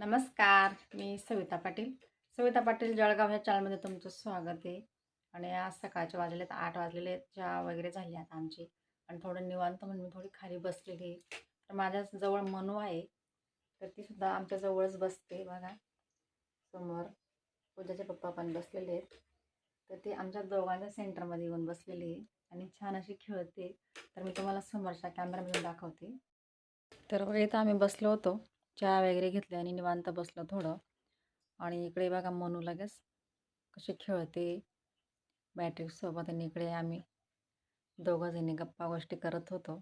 नमस्कार मी सविता पाटील. सविता पाटील जळगाव ह्या चॅनलमध्ये तुमचं स्वागत आहे. आणि आज सकाळचे वाजलेले आहेत आठ वाजलेले आहेत चहा वगैरे झाली आता आमची. आणि थोडं निवांत म्हणून मी थोडी खाली बसलेली तर माझ्या जवळ मनू आहे. तर ती सुद्धा बसते बघा. समोर पूजाचे पप्पा पण बसलेले आहेत. तर ते आमच्या दोघांच्या सेंटरमध्ये येऊन बसलेली आहे. आणि छान अशी खेळते. तर मी तुम्हाला समोरच्या कॅमेरामधून दाखवते. तर बघा इथं आम्ही बसलो होतो. चहा वगैरे घेतली आणि निवांत बसलो थोडं. आणि इकडे बघा मनू लगेच कसे खेळते. बॅटरीसोबत आणि इकडे आम्ही दोघंजणी गप्पा गोष्टी करत होतो.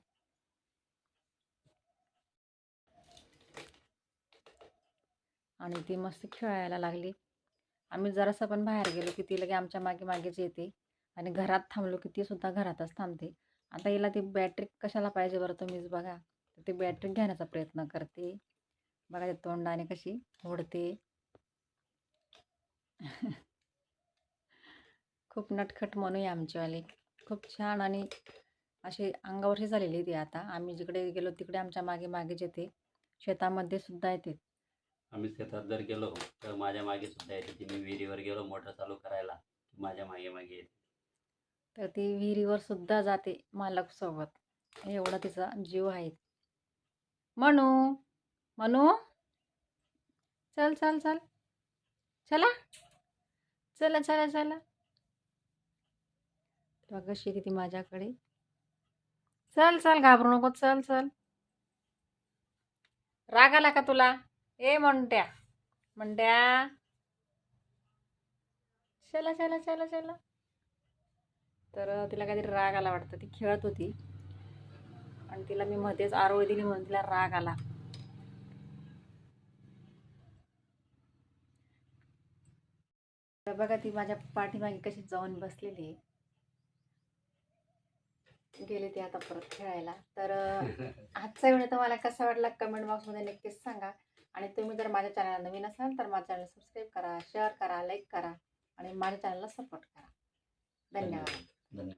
आणि ती मस्त खेळायला लागली. आम्ही जरासं पण बाहेर गेलो की ती लगे आमच्या मागे मागेच येते. आणि घरात थांबलो की ती सुद्धा घरातच थांबते. आता हिला ती बॅटरी कशाला पाहिजे बरं तुम्हीच बघा. तर ती बॅटरी घेण्याचा प्रयत्न करते. बघा तोंडाने कशी ओढते. खूप नटखट म्हणूया आमचीवाली खूप छान आणि अशी अंगावरची झालेली ती आता. आम्ही जिकडे गेलो तिकडे आमच्या मागे मागेच येते शेतामध्ये सुद्धा येते. आम्ही शेतात जर गेलो तर माझ्या मागे सुद्धा येते. ती मी विहिरीवर गेलो मोटर चालू करायला माझ्या मागे मागे येते. तर ती विहिरीवर सुद्धा जाते मालक सोबत एवढा तिचा जीव आहे. म्हणू म्हणू चल चल चल. चला. चला चला चला. तेव्हा कशी येते ती माझ्याकडे. चल चल घाबरू नको. चल चल. राग आला का तुला? ए म्हणत्या म्हणत्या चला चला चला चला. तर तिला काहीतरी राग आला वाटतं. ती खेळत होती. आणि तिला मी मध्येच आरोळी दिली म्हणून तिला राग आला. तर बघा ती माझ्या पाठीमागे कशी जाऊन बसलेली आहे. गेले ते आता परत खेळायला. तर आजचा व्हिडिओ तुम्हाला कसा वाटला कमेंट बॉक्समध्ये नक्कीच सांगा. आणि तुम्ही जर माझ्या चॅनलला नवीन असाल तर माझ्या चॅनल सबस्क्राईब करा शेअर करा लाईक करा आणि माझ्या चॅनलला सपोर्ट करा. धन्यवाद. धन्यवाद.